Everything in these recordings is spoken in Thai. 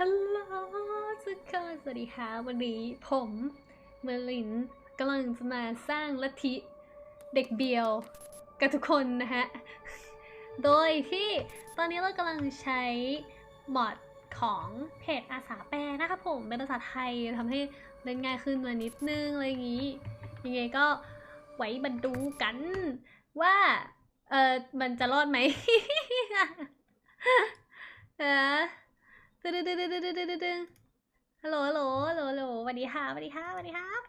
ฮัลโหลทุกคนสวัสดีค่ะวันนี้ผมเมลินกำลังจะมาสร้างลัทธิเด็กเบียวกับทุกคนนะฮะ โดยที่ตอนนี้เรากำลังใช้มอดของเพจอาสาแปลนะครับผม เป็นภาษาไทยทำให้เล่นง่ายขึ้นมานิดนึงอะไรอย่างนี้ ยังไงก็ไว้มาดูกันว่า เออมันจะรอดไหมเออ ตึ๊ดตึ๊ดตึ๊ดตึ๊ดตึ๊ดตึ๊ดตึ๊ดฮัลโหลฮัลโหลฮัลโหลฮัลโหลสวัสดีครับสวัสดีครับสวัสดีครับ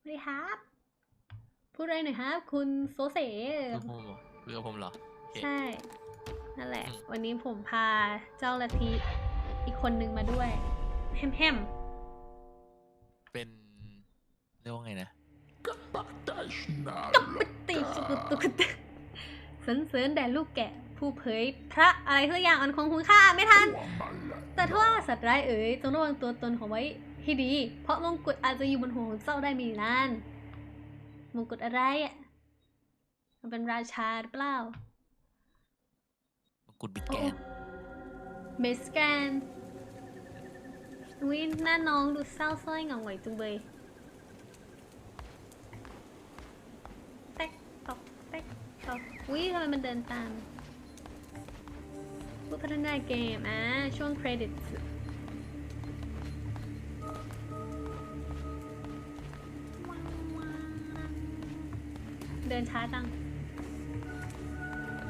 สวัสดีครับ พูดอะไรหน่อยครับ คุณโซเซคุยกับผมเหรอคุยกับผมเหรอ ใช่ นั่นแหละ วันนี้ผมพาเจ้าลัทธิอีกคนนึงมาด้วยแฮมแฮมเป็นเรียกว่าไงนะตีสุกุตุกุตสรรเสริญแด่ลูกแกะ ผู้เผยพระอะไรสักอย่างอันคงคุณค่าไม่ทัน แต่ถ้าว่าสัตว์ร้ายเอ๋ยจงระวังตัวตนของไว้ให้ดี เพราะมงกุฎอาจจะอยู่บนหัวของเจ้าได้ไมีนาน มงกุฎอะไรอะ มันเป็นราชาหรือเปล่า มงกุฎบิดแก้มเมสแกนวิหน้าน้องดูเศร้าสร้อยเหงาหงอยจุงเบยแต๊กตอกแต๊กตอกวิทำไมมันเดินตาม ผู้พัฒนาเกม อะช่วงเครดิตเดินช้าจัง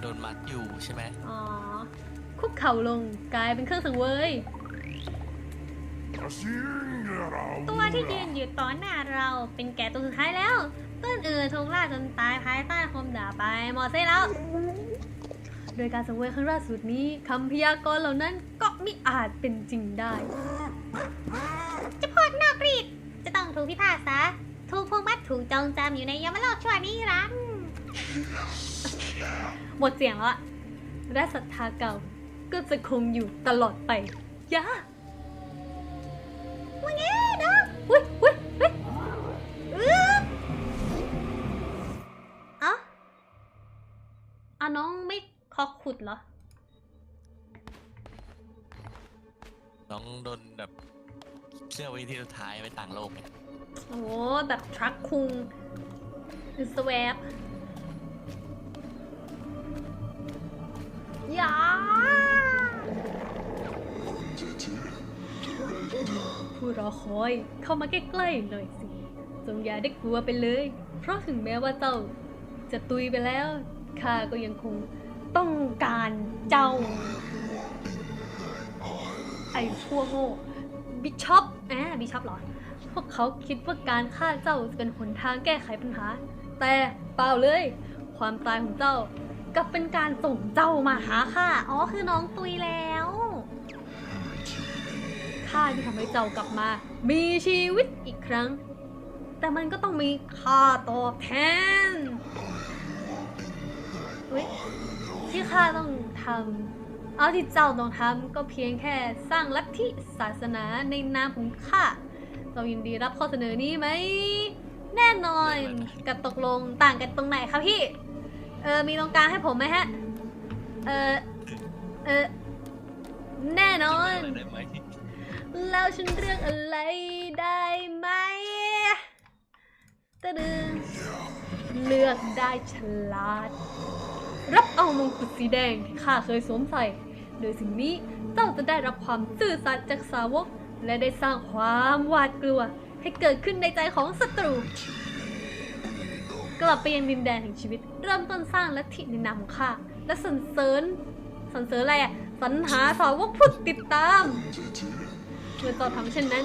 โดนมัดอยู่ใช่ไหมอ๋อ คุกเข่าลงกลายเป็นเครื่องสังเวย ตัวที่ยืนอยู่ต่อหน้าเราเป็นแกะตัวสุดท้ายแล้ว ต้นอื่นถูกล่าจนตายภายใต้คมด่าไป หมดเส้นแล้ว โดยการสังเวยครั้งล่าสุดนี้คำพยากรณ์เหล่านั้นก็มิอาจเป็นจริงได้จะพวกนอกรีดจะต้องถูกพิพากษาถูกพวกมัดถูกจองจำอยู่ในยมโลกชั่วนิรันดร์หมดเสียงแล้วอะและศรัทธาเก่าก็จะคงอยู่ตลอดไปยะว่า ขุดเหรอ น้องโดนแบบเชื่อไว้ที่สุดท้ายไว้ต่างโลกไงโอ้แบบทรัคคุงสวบยาผู้รอคอยเข้ามาใกล้ๆหน่อยสิจงอย่าได้กลัวไปเลย เพราะถึงแม้ว่าเจ้าจะตุยไปแล้วข้าก็ยังคง ต้องการเจ้า ไอ้พวกโง่บิชอปแอบบิชอปหรอ พวกเขาคิดว่าการฆ่าเจ้าจะเป็นหนทางแก้ไขปัญหา แต่เปล่าเลย ความตายของเจ้ากับเป็นการส่งเจ้ามาหาข้าอ๋อคือน้องตุยแล้วข้าที่ทำให้เจ้ากลับมา มีชีวิตอีกครั้ง แต่มันก็ต้องมีค่าตอบแทนเฮ้ย ที่ข้าต้องทำเอาที่เจ้าต้องทำก็เพียงแค่สร้างลัทธิศาสนาในนามของข้าเรายินดีรับข้อเสนอนี้ไหม แน่นอนกับตกลงต่างกันตรงไหนคะพี่ เออ มีตรงกลางให้ผมไหมฮะ เออ เออ แน่นอน แล้วฉันเลือกอะไรได้ไหมตะดึงเลือกได้ฉลาด รับเอามงกุฎสีแดงที่ข้าเคยสวมใส่ โดยสิ่งนี้เจ้าจะได้รับความซื่อสัตย์จากสาวก และได้สร้างความหวาดกลัว ให้เกิดขึ้นในใจของศัตรู กลับไปยังดินแดนแห่งชีวิต เริ่มต้นสร้างลัทธิในนามของข้าและสรรเสริญสรรเสริญอะไรอะสรรหาสาวกผู้ติดตามเมื่อเจ้าทำเช่นนั้น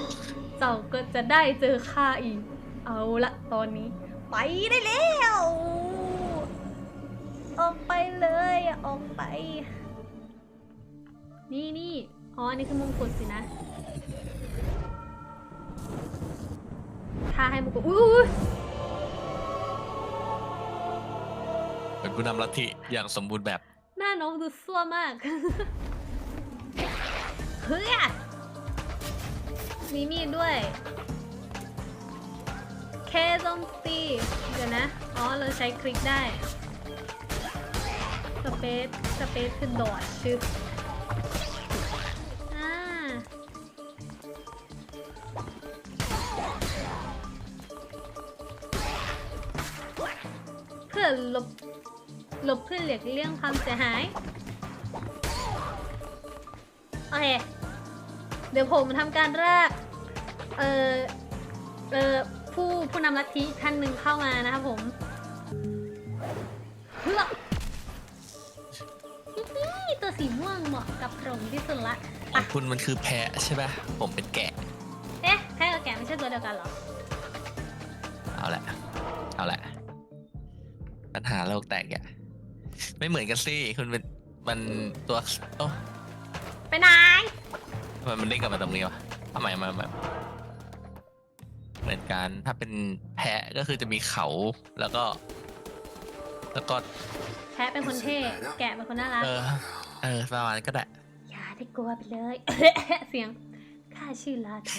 เจ้าก็จะได้เจอข้าอีก เอาละตอนนี้ ไปได้แล้ว ออกไปเลยออกไป นี่นี่อ๋ออันนี่คือมงกุฎสินะถ้าให้มงกุฎอุ้ยเป็นผู้นำลัทธิอย่างสมบูรณ์แบบ หน้าน้องดูซั่วมาก เฮ้ยอะมีมีดด้วยเคโจมตี เดี๋ยวนะ อ๋อ เราใช้คลิกได้ สเปซสเปซคือดอดชึบอเพื่อหลบหลบเพื่อเหลีกเลี่ยงความเสียหาย โอเค เดี๋ยวผมทำการแรกเอ่อ เอ่อ ผู้ผู้นำลัทธิท่านหนึ่งเข้ามานะครับผม ม่วงเหมาะกับผมที่สุดละ ของคุณมันคือแพะใช่ปะผมเป็นแกะ เอ๊ะแพ้กับแกะไม่ใช่ตัวเดียวกันเหรอ เอาละ เอาละ ปัญหาโลกแตกอะ ไม่เหมือนกันสิคุณเป็นมันตัวโอ้ไปไหน ทำไมมันเด้งกลับมาตรงนี้วะทำไมมาแบบเหมือนกัน ถ้าเป็นแพะก็คือจะมีเขาแล้วก็ แล้วก็ แพ้เป็นคนเท่ แกะเป็นคนน่ารัก เออ เออประมาณนั้นก็ได้ อย่าได้กลัวไปเลย เสียง ข้าชื่อลาโท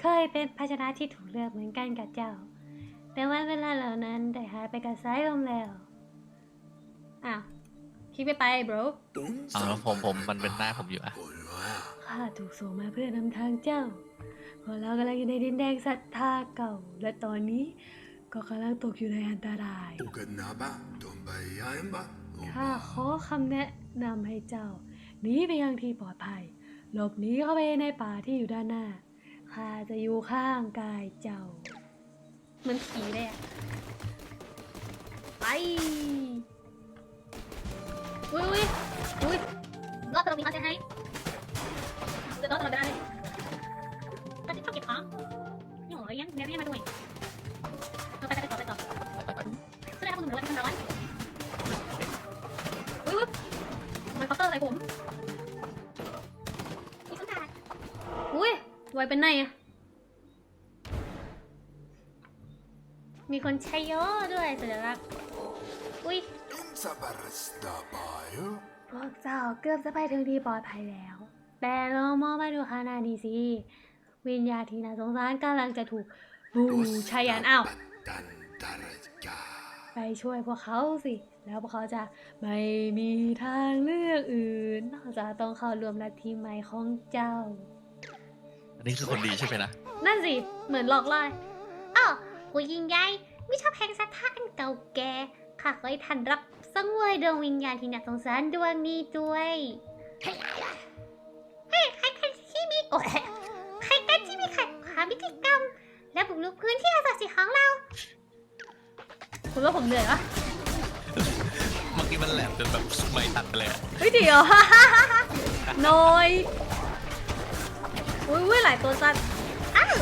เคยเป็นภาชนะที่ถูกเลือกเหมือนกันกับเจ้า แต่ว่าเวลาเหล่านั้นได้หายไปกับสายลมแล้ว อ้าวคิดไปไป bro เอาแล้วผมผมมันเป็นหน้าผมอยู่อะข้าถูกส่งมาเพื่อนำทางเจ้าพวกเรากำลังอยู่ในดินแดงศรัทธาเก่า และตอนนี้ก็กำลังตกอยู่ในอันตราย ข้าขอคำแนะ นำให้เจ้าหนีไปยังที่ปลอดภัย หลบหนีเข้าไปในป่าที่อยู่ด้านหน้าข้าจะอยู่ข้างกายเจ้า มันขี่เลยอะไปอุ้ยอุ้ยอุ้ยรอดตรงนี้เขาจะให้จะรอดตลอดเวลาเลยก็จะชอบเก็บของนี่โหยังเดี๋ยวนี่มาด้วย ไวเป็นไงอะมีคนใช้โยด้วยสัญลักษณ์อุ้ย พวกเจ้าเกือบจะไปถึงที่ปลอดภัยแล้ว แต่ลองมองมาดูข้างหน้าดีสิ วิญญาณที่น่าสงสารกำลังจะถูกบูชายันอ้าว ไปช่วยพวกเขาสิ แล้วพวกเขาจะไม่มีทางเลือกอื่น นอกจากต้องเข้ารวมลัทธิใหม่ของเจ้า อันนี้คือคนดีใช่ไหมนะนั่นสิ เหมือนหลอกล่ออ้าวผู้ยิงใหญ่วิชาแห่งศรัทธาอันเก่าแก่ข้าเคยทันรับสังเวยดวงวิญญาณที่น่าสงสารดวงนี้ด้วยเฮ้ยใครกันที่มีโอ้ยใครกันที่มีขัดขวางพิธีกรรม และบุกรุกพื้นที่อาศักดิ์สิทธิ์ของเรา คุณว่าผมเหนื่อยวะเมื่อกี้มันแหลมจนแบบไม่ตัดไปเลยอะเฮ้ยเดี๋ยว น้อย อุ้ยอุ้ยหลายตัวจัดอ้าว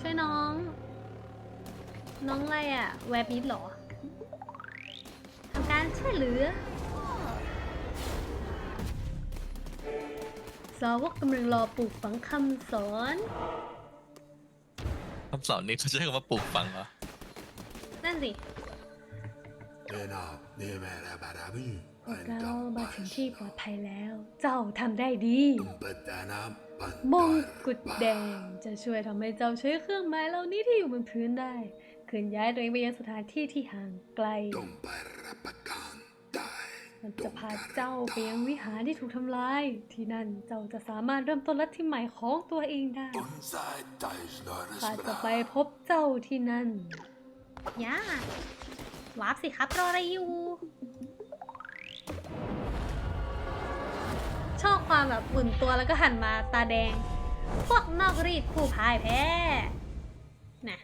ช่วยน้อง น้องอะไรอะแวร์บิทเหรอทำการช่วยเหลือสาวกกำลังรอปลูกฝังคำสอน คำสอนนี้เขาใช้คำว่าปลูกฝังเหรอ นั่นสิพวกเรา มาถึงที่ปลอดภัยแล้ว เจ้าทำได้ดีมงกุฎแดงจะช่วยทำให้เจ้าใช้เครื่องหมายเหล่านี้ที่อยู่บนพื้นได้เคลื่อนย้ายตัวเองไปยังสถานที่ที่ห่างไกล มันจะพาเจ้าไปยังวิหารที่ถูกทำลาย ที่นั่นเจ้าจะสามารถเริ่มต้นลัทธิใหม่ของตัวเองได้ข้าจะไปพบเจ้าที่นั่นย่าวาร์ปสิครับรออะไรอยู่ ชอบความแบบหมุนตัวแล้วก็หันมาตาแดง พวกนอกรีดผู้พ่ายแพ้น่ะ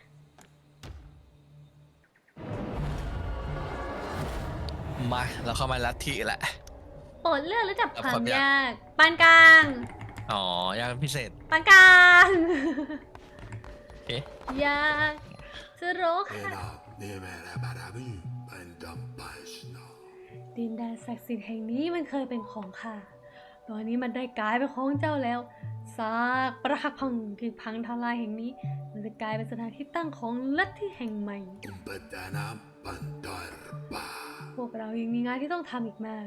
มาเราเข้ามาลัทธิแหละโปรดเลือกระดับเอาควาความมยากยากปานกลาง อ๋อยากเป็นพิเศษปานกลางเอ๊ะยากจะโรคค่ะดินแดนศักดิ์สิทธิ์แห่งนี้มันเคยเป็นของข้า ตอนนี้มันได้กลายเป็นของเจ้าแล้วซากปรักพังที่พังทลายแห่งนี้ มันจะกลายเป็นสถานที่ตั้งของลัทธิแห่งใหม่พวกเรายังมีงานที่ต้องทำอีกมาก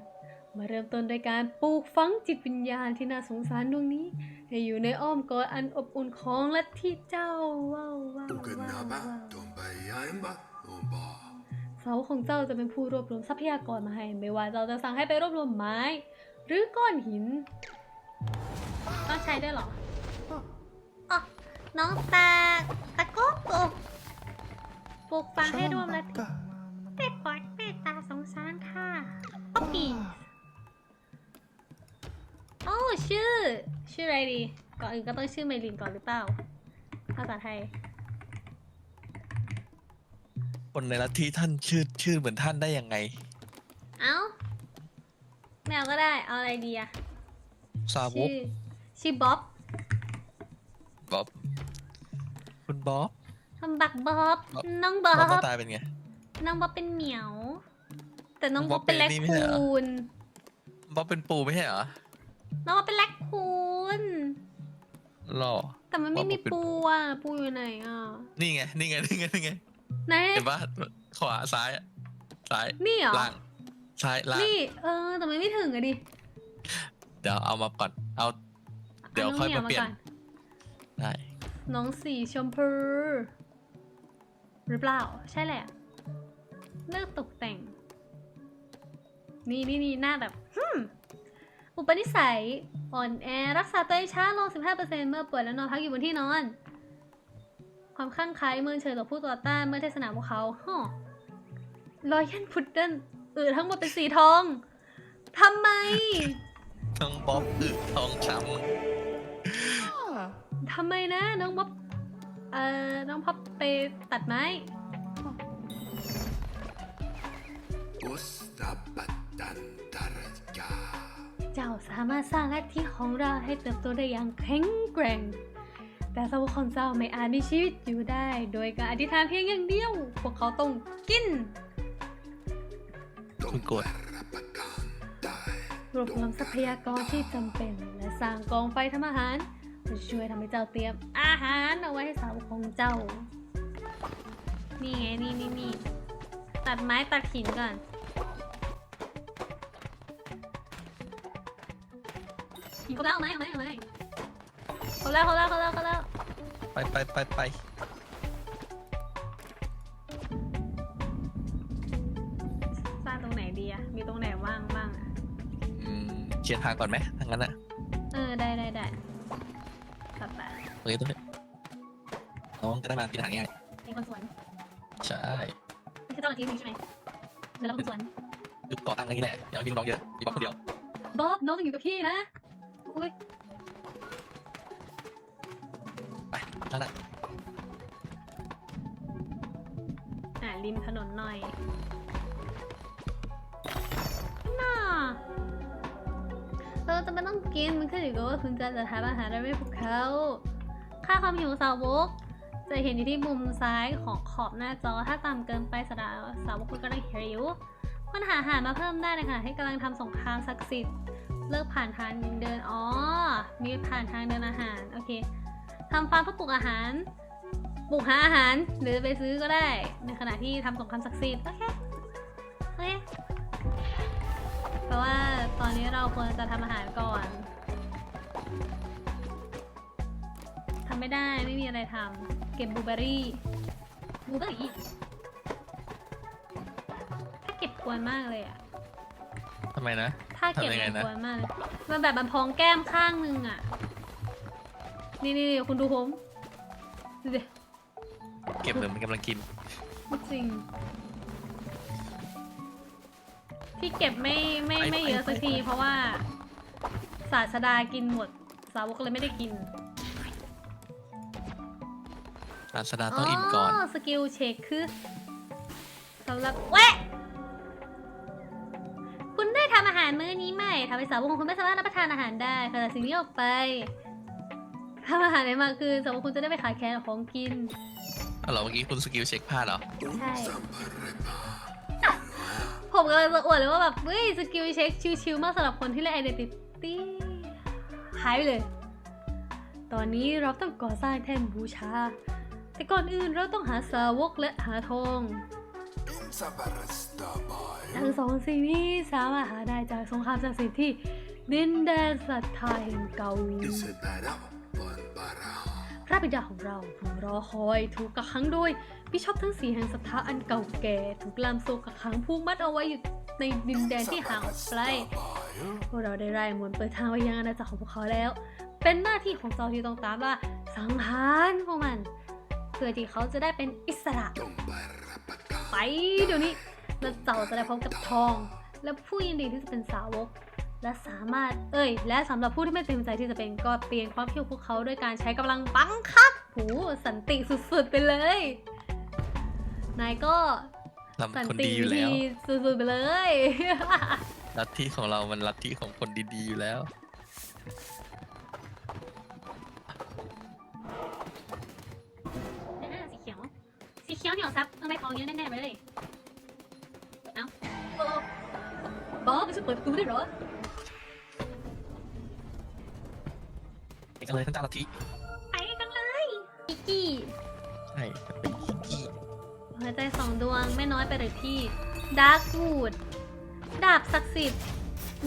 มาเริ่มต้นด้วยการปลูกฝังจิตวิญญาณที่น่าสงสารดวงนี้ ให้อยู่ในอ้อมกอดอันอบอุ่นของลัทธิเจ้าว้าวว้าวว้าวว้าวเสาของเจ้าจะเป็นผู้รวบรวมทรัพยากรมาให้ ไม่ว่าเจ้าจะสั่งให้ไปรวบรวมไม้ หรือก้อนหินต้องใช้ด้วยเหรออ๋อน้องตาตะกุกกุกปลูกฝังให้ร่วมและได้โปรดเมตตาสงสารค่ะป๊อปปี้โอ้ชื่อ ชื่ออะไรดี ก่อนอื่นก็ต้องชื่อเมลินก่อนหรือเปล่าภาษาไทยคนในลัทธิท่านชื่อชื่อเหมือนท่านได้ยังไง เอ้า ไม่เอาก็ได้ เอาอะไรดีอะซาวชื่กอชื่อบ๊อบ บ๊อบ คุณบ๊อบ ทำบักบ๊อบ บ๊อบ น้องบ๊อบ๊อบหน้าบ ตาเป็นไง น้องบ๊อบเป็นเหมียว แต่น้องบ๊บ๊ออบบเป็นเป็แรนคนี่ไม่ใช่เหรอคูนบ๊อบเป็นปูไม่ใช่เหรอน้องบ๊อบเป็นแรคคูนหล่อ แต่มันไม่บ๊อบมีเป็น ปูอะปูอยู่ไหนอะนี่ไง นี่ไง นี่ไง นี่ไง ไหน เห็นปะขวาซ้ายอะซ้าย นี่เหรอ ล่าง ซ้ายล่างนี่ เออ แต่มันไม่ถึงอะดิ เดี๋ยวเอามาก่อนเอา เดี๋ยวน้งค่อยหมาเปลี่ยนก่อได้ น้องสีชมพูหรือเปล่า ใช่แหละ เลือกตกแต่ง นี่นี่นี่หน้าแบบฮึมอุปนิสัย อ่อนแอ รักษาตัวเองช้าลง 15%เมื่อป่วยแล้วนอนพักอยู่บนที่นอน ความข้างไคล้เมื่อเฉยต่อผู้ต่อต้าน เมื่อเทศนาพวกเขาฮ่อรอยยันพุดเดิ้ลเออทั้งหมดเป็นสีทองทำไมน้องบ๊อบอึทองช้ทำไมนะน้องบ๊อบเอ่อน้องพับไปตัดไม้ Ustabatantaraja. เจ้าสามารถสร้างลัทธิของเราให้เติบโตได้อย่างแข็งแกร่ง แต่สาวกของเจ้าไม่อาจมีชีวิตอยู่ได้ โดยการอธิษฐานเพียงอย่างเดียว พวกเขาต้องกิน คุณโกรธ Tumbarapagandai. รวบรวมทรัพยากรที่จำเป็นและสร้างกองไฟทำอาหารจะช่วยทำให้เจ้าเตรียมอาหารเอาไว้ให้สาวกของเจ้า นี่ไงนี่นี่นี่ตัดไม้ตัดหินก่อน หินเขาแล้วเอาไหมเอาไหมเอาไหมเขาแล้วเขาแล้วเขาแล้วเขาแล้วำไปไปไปไป ลียร์ทางก่อนไหมทางนั้นอะเออได้ได้ได้ตัดไปตรงนี้ตรงนี้น้องจะได้มากินอาหารง่ายมีคนสวนใช่ไม่ใช่ต้องอาทิตย์หนึงใช่ไหมเดี๋ยวเราคนสวนยุคก่อตั้งอย่างนี้แหละเดี๋ยวพี่น้องเยอะมีบ๊อบคนเดียวบ๊อบน้องต้องอยู่กับพี่นะอุ้ยไปนั่นแหละ อ่าริมถนนหน่อย จะไม่ต้องกินมันขึ้นอยู่กับว่าคุณจะจะทำอาหารอะไรให้พวกเขาค่าความหิวสาวก จะเห็นอยู่ที่มุมซ้ายของขอบหน้าจอ ถ้าต่ำเกินไปสดาสาวกคุณก็ได้หิวมันหาอาหารมาเพิ่มได้ในขณะที่กำลังทำสงครามศักดิ์สิทธิ์เลิกผ่านทางเดิน อ๋อ มีผ่านทางเดินอาหาร โอเคทำฟาร์มเพื่อปลูกอาหาร ปลูกหาอาหาร หรือไปซื้อก็ได้ ในขณะที่ทำสงครามศักดิ์สิทธิ์ โอเค โอเค แปลว่าตอนนี้เราควรจะทำอาหารก่อนทำไม่ได้ไม่มีอะไรทำเก็บบลูเบอร์รี่บลูเบอร์รี่ถ้าเก็บกวนมากเลยอะทำไมนะ ถ้าเก็บทำยังไงมันนะ กวนมากเลยมันแบบมันพองแก้มข้างนึงอะนี่นี่นี่คุณดูผมดูดิ เก็บเหมือนมันกำลังกินไม่จริง ที่เก็บไม่ไม่ไปไม่ไปเยอะสักไปทีเพราะว่า ศาสดากินหมด สาวกเลยไม่ได้กินศาสดาต้องอิ่มก่อน สกิลเช็คคือสำหรับแวะคุณได้ทำอาหารมื้อนี้ไหมทำให้สาวกของคุณไม่สามารถรับประทานอาหารได้ขณะสิ่งนี้ออกไปทำอาหารไหนมาคือสาวกคุณจะได้ไปขายแคร์ของกิน เอาเหรอเมื่อกี้คุณสกิลเช็คพลาดเหรอ Unsambareba. ผมกำลังจะอวดเลยว่าแบบเฮ้ยสกิลเช็คชิวๆมากสำหรับคนที่เล่น Identity หายไปเลย ตอนนี้เราต้องก่อสร้างแท่นบูชา แต่ก่อนอื่นเราต้องหาสาวกและหาทองทั้งสองสิ่งนี้สามารถหาได้จากสงครามศักดิ์สิทธิ์ที่ดินแดนศรัทธาแห่งเกาหลี บิดาของเราผู้รอคอย ถูกกักขังโดยบิชอปทั้งสีแห่งศรัทธาอันเก่าแก่ ถูกลามโซกักขังผูกมัดเอาไว้อยู่ในดินแดนที่ห่างออกไกลพวกเราได้ไล่มนต์เปิดทางไปยังอาณาจักรของพวกเขาแล้ว เป็นหน้าที่ของเราที่ต้องตามล่าสังหารพวกมัน เพื่อที่เขาจะได้เป็นอิสระ Tumbarapagandai. เดี๋ยวนี้แล้วเจ้าจะได้พบกับทอง และผู้ยินดีที่จะเป็นสาวก และสามารถเอ้ย และสำหรับผู้ที่ไม่เต็มใจที่จะเป็นก็เปลี่ยนความคิดของพวกเขาด้วยการใช้กำลังบังคับหูสันติสุดๆไปเลยนายก็เราเป็สันนคนติดีอยู่แล้วสุดๆไปเลยลัทธิของเรามันลัทธิของคนดีๆอยู่แล้วอ่าสีเขียวสีเขียวเหนียวซับทำไมทองเยอะแน่ๆไปเลยเอ้าโอ้บอสไม่ใช่เปิดประตูได้เหรอ กันเลยท่านเจ้าลัทธิไปกันเลยอิกกี้ใช่จะเป็นฮิกกี้หัวใจสองดวงไม่น้อยไปเลยพี่ดาร์กวูดดาบศักดิ์สิทธิ์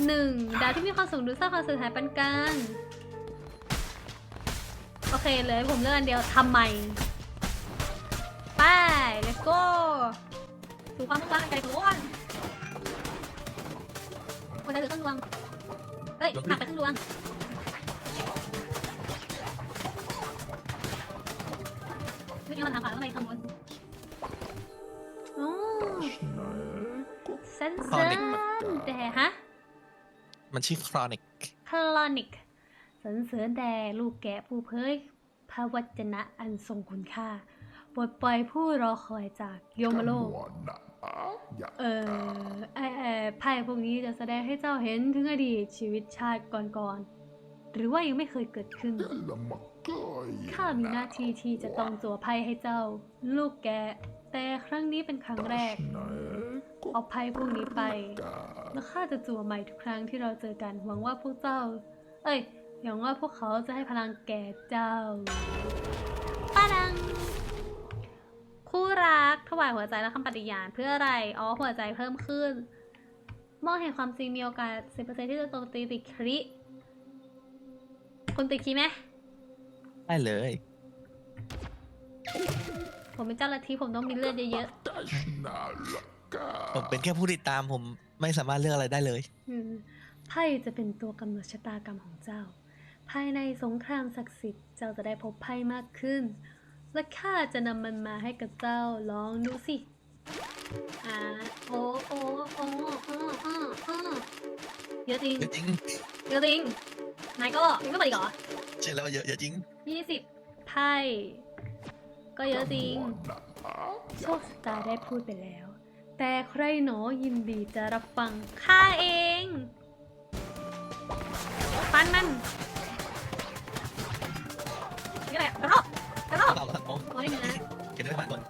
หนึ่งดาบที่มีความสูงดูสร้างความเสียหายปานกลางโอเคเลยผมเลือกอันเดียวทำไมไป let's go สู่ความมุ่งมั่นไกลตัวหัวใจเหลือครึ่งดวงเฮ้ยหักไปครึ่งดวง เมื่อกี้มันทางขวาแล้วทำไมทางบนโอ้เซนเซอร์แต่ฮะมันชื่อครอนิกคลอนิกสรรเสริญแด่ลูกแกะผู้เผยพระวจนะอันทรงคุณค่าปลดปล่อยผู้รอคอยจากโยมโลก Ya. เออไอไอไพ่พวกนี้จะแสดงให้เจ้าเห็นถึงอดีตชีวิตชาติก่อนๆ หรือว่ายังไม่เคยเกิดขึ้น ข้ามีหน้าที่ที่จะต้องจั่วไพ่ให้เจ้า ลูกแกะแต่ครั้งนี้เป็นครั้งแรก เอาไพ่พวกนี้ไป แล้วข้าจะจั่วใหม่ทุกครั้งที่เราเจอกันหวังว่าพวกเจ้า เอ้ยหวังว่าพวกเขาจะให้พลังแก่เจ้าป้าดัง คู่รักถวายหัวใจและคำปฏิญาณเพื่ออะไรอ๋อหัวใจเพิ่มขึ้นมองเห็นความจริงมีโอกาส10%ที่จะโจมตีติดคริคุณติดคริไหม ได้เลย ผมเป็นเจ้าลัทธิผมต้องมีเลือดเยอะผมเป็นแค่ผู้ติดตามผมไม่สามารถเลือกอะไรได้เลยๆอืมไพ่จะเป็นตัวกำหนดชะตากรรมของเจ้า ภายในสงครามศักดิ์สิทธิ์เจ้าจะได้พบไพ่มากขึ้น และข้าจะนำมันมาให้กับเจ้าลองดูสิอ่าโอ้โอ้โอ้โอ้โอ้โอ้เยอะจริงเยอะจริงเยอะจริงนายก็ยังไม่เปิดอีกเหรอ ใช่แล้วเยอะเยอะจริงยี่สิบไพ่ก็เยอะจริงโชคชะตาได้พูดไปแล้ว แต่ใครหนอยินดีจะรับฟังข้าเองฟันมันนี่แหละกระรอกกระรอกเราเราโอ้ยนะเก็บได้ผ่านก่อน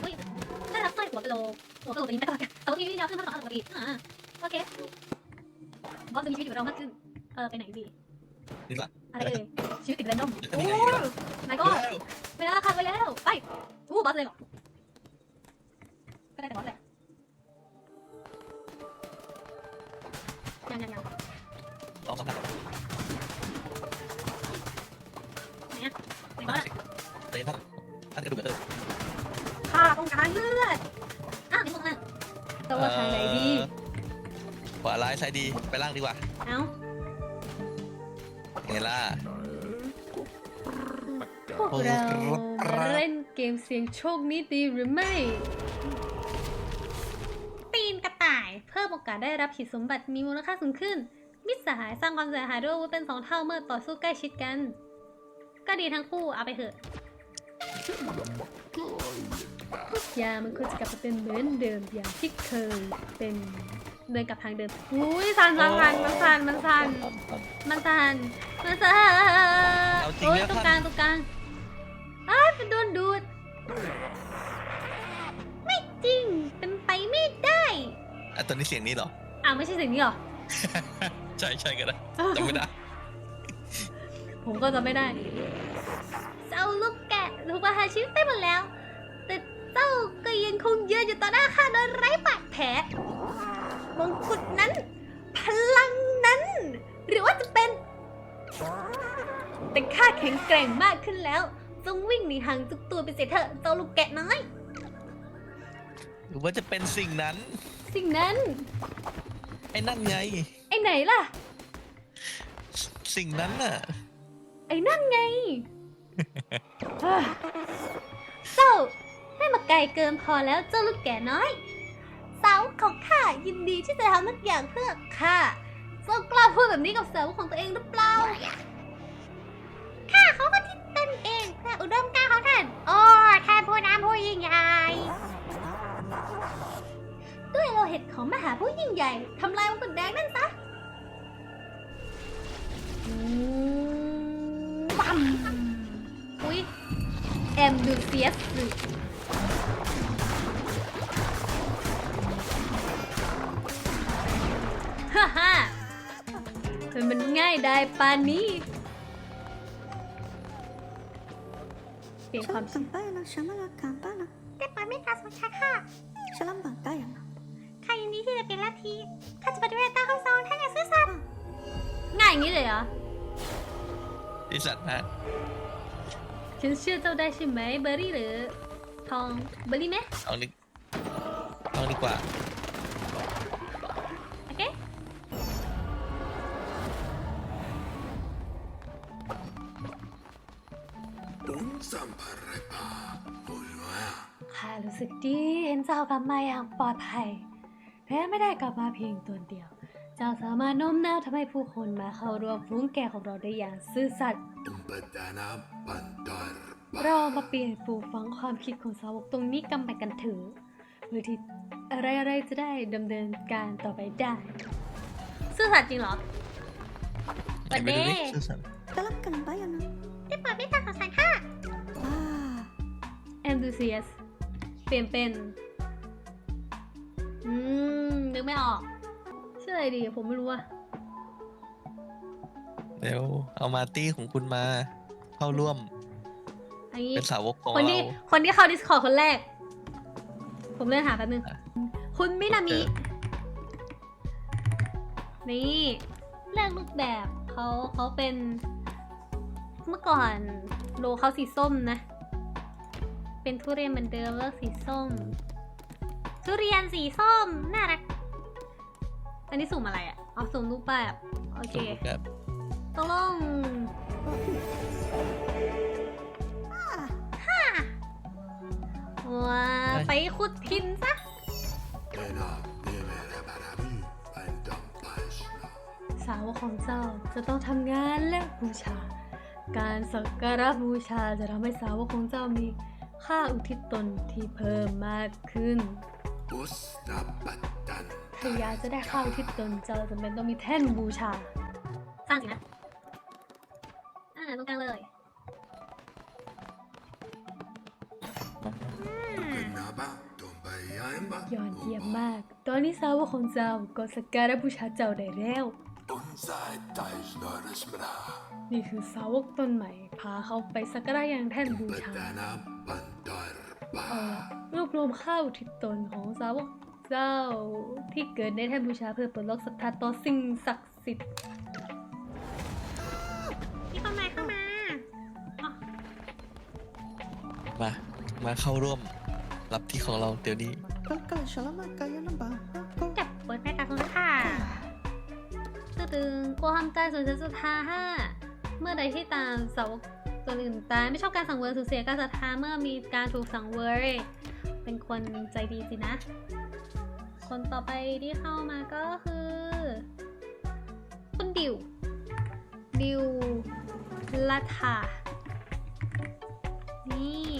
เฮ้ยน่ารักใส่หัวกะโหลกหัวกะโหลกตัวนี้ไม่ต่างกันแต่ว่าทีนี้ยาวขึ้นมากกว่าปกติอ่าโอเคบอสจะมีชีวิตอยู่กับเรามากขึ้นเออไปไหนดี นี่ละอะไรเอ่ยชีวิตติดแรนดอมอันโอ้นี้ไงยนายก็แล้วเวลาคันไปแล้ว ไปอู้บอสเลยเหรอก็ได้แต่บอสแหละยังยังยังลองสัมผัสไหนอะไหนบอสอะเตะท่านท่านกระดูกเออข้าต้องการเลือดอ้าวนี่มึงอะต้องว่าทางไหนดีขวาร้ายซ้ายดีไปล่างดีกว่า เอ้า ไงล่ะ พวกเราเล่นเกมเสียงโชคนี้ดีหรือไม่ ตีนกระต่าย เพิ่มโอกาสได้รับหินสมบัติมีมูลค่าสูงขึ้น มิตรสหายสร้างความเสียหายด้วยอาวุธเป็นสองเท่าเมื่อต่อสู้ใกล้ชิดกัน ก็ดีทั้งคู่เอาไปเถอะทุกอย่างมันควรจะกลับมาเป็นเหมือนเดิมอย่างที่เคยเป็น เดินกลับทางเดิมอุ้ยสันสันสันมันสันมันสันมันสันมันสันเอาจริงโอ้ยแล้วตรงกท่าลางนตรงกลางอ้าวเป็นโดนดูด ไม่จริง เป็นไปไม่ได้อะตอนนี้เสียงนี้เหรออ้าวไม่ใช่สิ่งนี้เหรอ ใช่ใช่ก็ได้จำไม่ได้ ผมก็จะไม่ได้เจ้าลูกแกะถูกประหารชีวิตไปหมดแล้ว แต่เจ้าก็ยังคงยืนอยู่ต่อหน้าข้าโดยไร้บาดแผล มงกุฎนั้น พลังนั้น หรือว่าจะเป็น แต่ข้าแข็งแกร่งมากขึ้นแล้ว จงวิ่งหนีห่างจุกตัวไปเสียเถอะเจ้าลูกแกะน้อย หรือว่าจะเป็นสิ่งนั้น สิ่งนั้น ไอ้นั่นไง ไอ้ไหนล่ะ สิ่งนั้นน่ะ ไอ้นั่นไง เจ้าน่าได้มาไกลเกินพอแล้วเจ้าลูกแก่น้อย สาวกของข้ายินดีที่จะทำทุกอย่างเพื่อข้าเจ้ากล้าพูดแบบนี้กับสาวกของตัวเองหรือเปล่าข้าเขาก็ที่เต้นเองเพื่ออุดมการณ์ของท่านโอ้ท่านผู้นำผู้ยิ่งใหญ่ด้วยเราเห็ดของมหาผู้ยิ่งใหญ่ทำลายมังกรแดงนั่นซะอืมปั๊มอุ้ยแอมดูเซียส มันมันง่ายได้ปานนี้เปลี่ยนความ Salam bankaya Shamala Kampana แต่ปานไม่ตาสงชาค่ะ Salam bankaya ข้ายินดีที่จะเป็นลัทธิข้าจะปฏิบัติตามคำสอนท่านอย่างซื่อสัตย์ง่ายอย่างนี้เลยเหรอดิสัตว์ฮะฉันเชื่อเจ้าได้ใช่ไหมเบอร์รี่หรือ ทองเบอร์รี่ไหมเอาดีเอาดีกว่า ดีเห็นเจ้ากลับมาอย่างปลอดภัยแม้ไม่ได้กลับมาเพียงตัวเดียว เจ้าสามารถโน้มน้าวทำให้ผู้คนมาเข้าร่วมฟุ้งแก่ของเราได้อย่างซื่อสัตย์ Umpatana pantarpa. เรามาเปลี่ยนปลูกฝังความคิดของสาวกตรงนี้กันไปกันเถือะเพื่อที่อะไรๆจะได้ดำเนินการต่อไปได้ ซื่อสัตย์จริงเหรอไหนไปดูดิวันนี้ซื่อสัตย์ Dalam bayana ได้เปิดไม่ตาของฉันค่ะ Ah enthusiast เปลี่ยนเป็น อืม นึกไม่ออก ชื่ออะไรดี ผมไม่รู้อะเดี๋ยวเอามาร์ตี้ของคุณมา เข้าร่วม อันนี้ เป็นสาวกของคนเราที่ คนที่เข้า Discord คนแรก ผมเลื่อนหาแป๊บนึงอะคุณมินามิเจอนี่เลือกรูปแบบเขาเขาเป็น เมื่อก่อนโลเขาสีส้มนะ เป็นทุเรียนเหมือนเดิมเลือกสีส้ม ทุเรียนสีส้ม น่ารัก อันนี้สุ่มอะไรอะ่ะอ๋อสุ่มรูปแบบโอเคแบบตกลง Ah ว้าไปขุดพินซะ Ena nimere barabi. Pantampashna. สาวกของเจ้าจะต้องทำงานและบูชา การสักการะบูชาจะทำให้สาวกของเจ้ามี ค่าอุทิศตนที่เพิ่มมากขึ้น Usta patan. ถ้าอยากจะได้ค่าอุทิศตนเจ้าจำเป็นต้องมีแท่นบูชา สร้างสินะอ่าตรงกลางเลย Kenapa? Tumbayaimba. ยอดเยี่ยมมาก ตอนนี้สาวกของเจ้าก็สักการะบูชาเจ้าได้แล้ว Unsay tajnoras bra. นี่คือสาวกตนใหม่ พาเขาไปสักการะยังแท่นบูชา รวบรวมข้าวอุทิศตนของสาวกเจ้า ที่เกิดในแท่นบูชาเพื่อปลดล็อกศรัทธาต่อสิ่งศักดิ์สิทธิ์มีคนใหม่เข้ามาอ๋อมา มาเข้าร่วม รับที่ของเราเดี๋ยวนี้ Kalkal Salam bankaya Namba จับเปิดแม่ตาคุณค่ะตึงๆกลัวความตายสูญเสียศรัทธาห้าเมื่อใดที่ตามสาวกตัวอื่นตายไม่ชอบการสังเวยสูญเสียการศรัทธาเมื่อมีการถูกสังเวย เป็นคนใจดีสินะ คนต่อไปที่เข้ามาก็คือ คุณดิว ดิวลัทานี่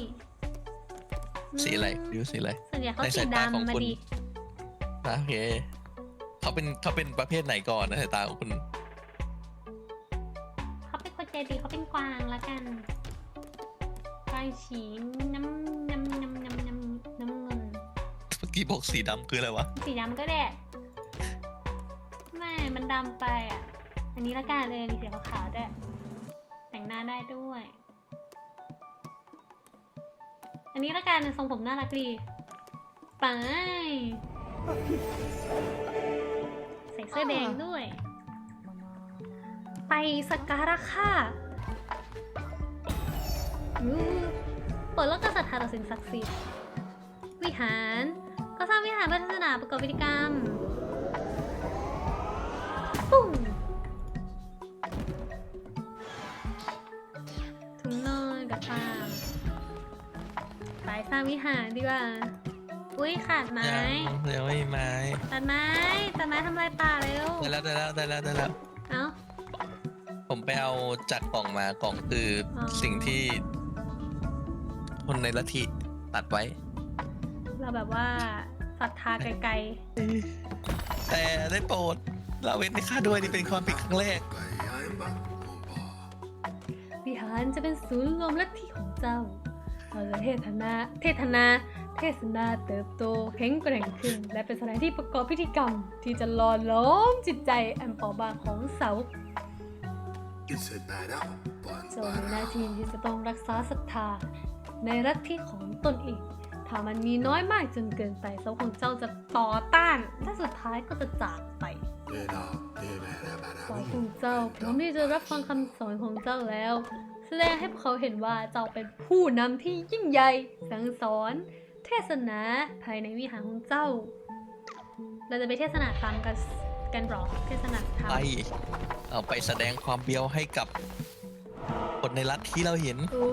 สีอะไรดูสีอะไรส่วนใหญ่เขาในสีสายตาของดำมาคุณดินะโอเคเขาเป็นเขาเป็นประเภทไหนก่อนนะสายตาของคุณเขาเป็นคนใจดีเขาเป็นกวางละกันกวางฉีน้ำ เมื่อกี้บอกสีดำคืออะไรวะ สีดำก็แดดไม่มันดำไปอะ อันนี้ละกันเลยมีสีขาวๆด้วยแต่งหน้าได้ด้วย อันนี้ละกันทรงผมน่ารักดีไปใส่เสื้อแดงด้วย ไปสักการะค่ะยูเปิดโลกกษัตริย์ต่อสิ่งศักดิ์สิทธิ์วิหาร ก็สร้างวิหารเพื่อศาสนาประกอบพิธีกรรมปุ้งถุงนอนกับฟางไปสร้างวิหารดีกว่า อุ้ยขาดไม้ยังยังไม่มีไม้ตัดไม้ตัดไม้ทำลายป่าเร็ว ได้แล้วได้แล้วได้แล้วได้แล้ว เอ้า ผมไปเอาจากกล่องมากล่องคือออ สิ่งที่ คนในลัทธิตัดไว้ เราแบบว่า ศรัทธาไกลแต่ได้โปรดเราเว้นให้ข้าด้วยนี่เป็นความผิดครั้งแรก Bayamba, Tomba. ๆวิหารจะเป็นศูนย์รวมลัทธิของเจ้าเราจะเทศนา เทศนา เทศนาเติบโตแข็งแกร่งขึ้น และเป็นสถานที่ประกอบพิธีกรรม ที่จะหล่อหลอมจิตใจอันเปราะบางของเสา Isabara, เจ้ามีหน้า Bonbara. ที่ที่จะต้องรักษาศรัทธาในลัทธิของตนเอง ถ้ามันมีน้อยมากจนเกินไปเสาของเจ้าจะต่อต้าน และสุดท้ายก็จะจากไป Dera, Dera, สอน Bara. ของเจ้าพร้อมที่จะรับฟังคำสอนของเจ้าแล้ว แสดงให้พวกเขาเห็นว่าเจ้าเป็นผู้นำที่ยิ่งใหญ่สั่งสอน เทศนาภายในวิหารของเจ้า เราจะไปเทศนาธรรมกันกันหรอเทศนาธรรมไปเอาไปแสดงความเบียวให้กับคนในรัฐที่เราเห็นอู้